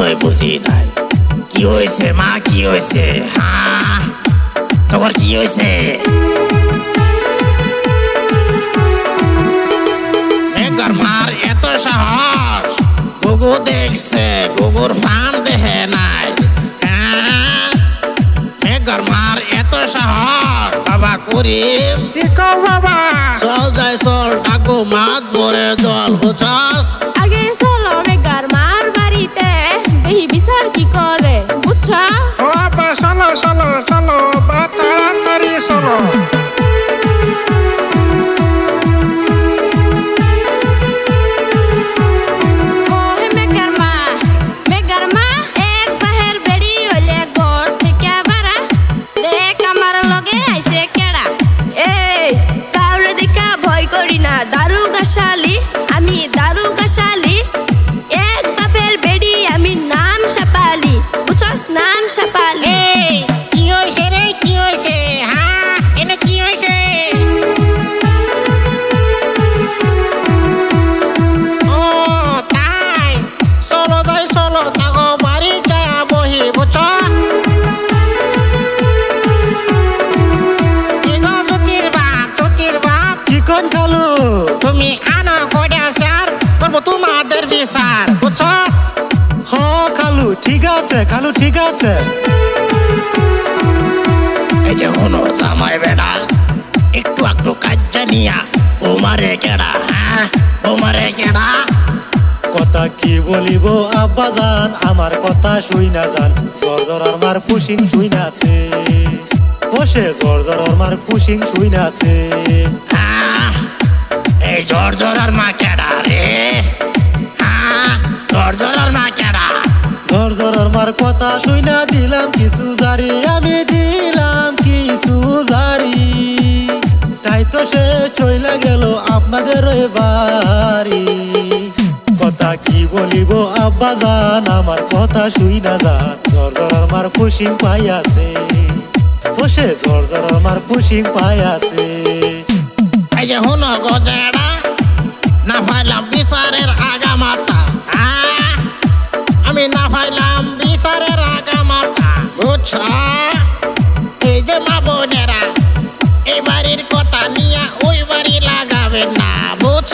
কিছুই বুঝি নাই। কি হয়েছে মা? কি হয়েছে? হ্যাঁ তোমার কি হয়েছে? মার এত সাহস। গুগু দেখছে গুগুর ফান দেখে নাই। মার এত সাহস। বাবা করিম। কি কও বাবা? চল যাই চল ডাকো মাত মরে দল বুঝাস? বুঝছা ও আব্বা চলো চলো চলো বা তাড়াতাড়ি চলো। ওহে তুমি আনো কয়টা স্যার করব তোমাদের বিচার বুঝছ? হ খালু ঠিক আছে খালু ঠিক আছে। এই যে হনো জামাই বেড়া একটু একটু কাজ জানিয়া ও মারে কেডা হ্যাঁ? ও মারে কেডা? কথা কি বলিব আব্বা জান? আমার কথা শুই না জান। জর জর মার পুশিং শুই না আছে। বসে জর জর মার পুশিং শুই না আছে। জ্বর জ্বরার মা কেডা রে? হ্যাঁ? জ্বরার মা কেডা? জর জর মার কথা শুই না দিলাম কিছু জারি আমি দিলাম কিছু জারি। তাই তো সে চইলা গেল আপনাদের বাড়ি। কথা কি বলিব আব্বা জান আমার কথা শুই না যান জর জর মার পুশিং পাই আছে। বসে জর জর মার পুশিং পাই আছে। এই যে হনো গজেডা না পাইলাম বিচারের আগা মাতা আমি না ভাইলাম বিচারের আগা মাতা বুঝছ? এই যে মা বোনেরা, এই বাড়ির কথা নিয়ে ওই বাড়ি লাগাবে না, বুঝছ?